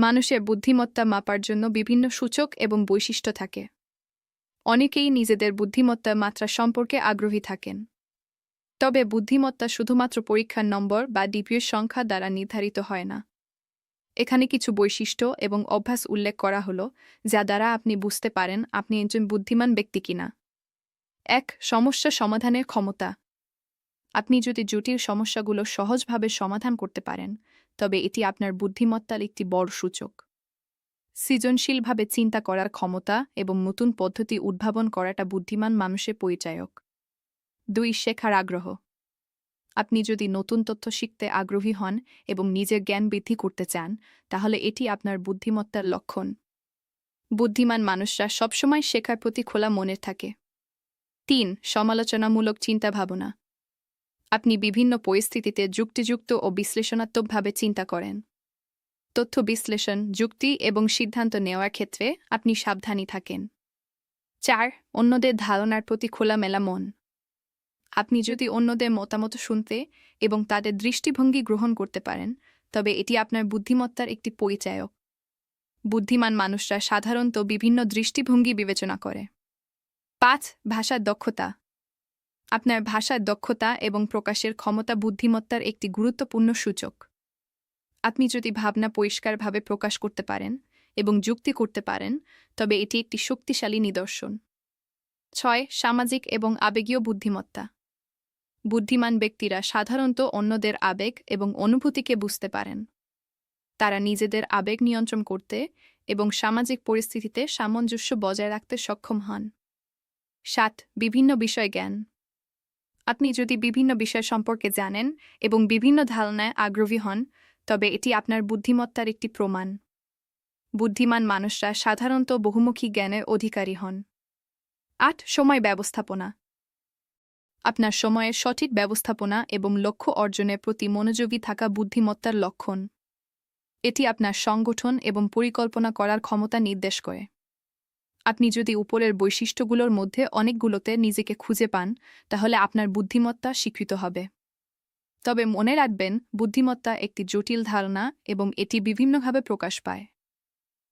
মানুষের বুদ্ধিমত্তা মাপার জন্য বিভিন্ন সূচক এবং বৈশিষ্ট্য থাকে। অনেকেই নিজেদের বুদ্ধিমত্তার মাত্রা সম্পর্কে আগ্রহী থাকেন। তবে বুদ্ধিমত্তা শুধুমাত্র পরীক্ষার নম্বর বা ডিপিএর সংখ্যা দ্বারা নির্ধারিত হয় না। এখানে কিছু বৈশিষ্ট্য এবং অভ্যাস উল্লেখ করা হলো, যা দ্বারা আপনি বুঝতে পারেন আপনি একজন বুদ্ধিমান ব্যক্তি কিনা। এক, সমস্যা সমাধানের ক্ষমতা। আপনি যদি জটিল সমস্যাগুলো সহজভাবে সমাধান করতে পারেন, তবে এটি আপনার বুদ্ধিমত্তার একটি বড় সূচক। সৃজনশীলভাবে চিন্তা করার ক্ষমতা এবং নতুন পদ্ধতি উদ্ভাবন করাটা বুদ্ধিমান মানুষের পরিচায়ক। দুই, শেখার আগ্রহ। আপনি যদি নতুন তথ্য শিখতে আগ্রহী হন এবং নিজের জ্ঞান বৃদ্ধি করতে চান, তাহলে এটি আপনার বুদ্ধিমত্তার লক্ষণ। বুদ্ধিমান মানুষরা সবসময় শেখার প্রতি খোলা মনের থাকে। তিন, সমালোচনামূলক চিন্তাভাবনা। আপনি বিভিন্ন পরিস্থিতিতে যুক্তিযুক্ত ও বিশ্লেষণাত্মকভাবে চিন্তা করেন। তথ্য বিশ্লেষণ, যুক্তি এবং সিদ্ধান্ত নেওয়ার ক্ষেত্রে আপনি সাবধানী থাকেন। চার, অন্যদের ধারণার প্রতি খোলামেলা মন। আপনি যদি অন্যদের মতামত শুনতে এবং তাদের দৃষ্টিভঙ্গি গ্রহণ করতে পারেন, তবে এটি আপনার বুদ্ধিমত্তার একটি পরিচায়ক। বুদ্ধিমান মানুষরা সাধারণত বিভিন্ন দৃষ্টিভঙ্গি বিবেচনা করে। পাঁচ, ভাষার দক্ষতা। আপনার ভাষার দক্ষতা এবং প্রকাশের ক্ষমতা বুদ্ধিমত্তার একটি গুরুত্বপূর্ণ সূচক। আপনি যদি ভাবনা পরিষ্কারভাবে প্রকাশ করতে পারেন এবং যুক্তি করতে পারেন, তবে এটি একটি শক্তিশালী নিদর্শন। ছয়, সামাজিক এবং আবেগীয় বুদ্ধিমত্তা। বুদ্ধিমান ব্যক্তিরা সাধারণত অন্যদের আবেগ এবং অনুভূতিকে বুঝতে পারেন। তারা নিজেদের আবেগ নিয়ন্ত্রণ করতে এবং সামাজিক পরিস্থিতিতে সামঞ্জস্য বজায় রাখতে সক্ষম হন। সাত, বিভিন্ন বিষয় জ্ঞান। আপনি যদি বিভিন্ন বিষয় সম্পর্কে জানেন এবং বিভিন্ন ধারণায় আগ্রহী হন, তবে এটি আপনার বুদ্ধিমত্তার একটি প্রমাণ। বুদ্ধিমান মানুষরা সাধারণত বহুমুখী জ্ঞানের অধিকারী হন। আট, সময় ব্যবস্থাপনা। আপনার সময়ের সঠিক ব্যবস্থাপনা এবং লক্ষ্য অর্জনের প্রতি মনোযোগী থাকা বুদ্ধিমত্তার লক্ষণ। এটি আপনার সংগঠন এবং পরিকল্পনা করার ক্ষমতা নির্দেশ করে। আপনি যদি উপরের বৈশিষ্ট্যগুলোর মধ্যে অনেকগুলোতে নিজেকে খুঁজে পান, তাহলে আপনার বুদ্ধিমত্তা স্বীকৃত হবে। তবে মনে রাখবেন, বুদ্ধিমত্তা একটি জটিল ধারণা এবং এটি বিভিন্নভাবে প্রকাশ পায়।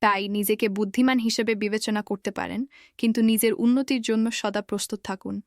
তাই নিজেকে বুদ্ধিমান হিসেবে বিবেচনা করতে পারেন, কিন্তু নিজের উন্নতির জন্য সদা প্রস্তুত থাকুন।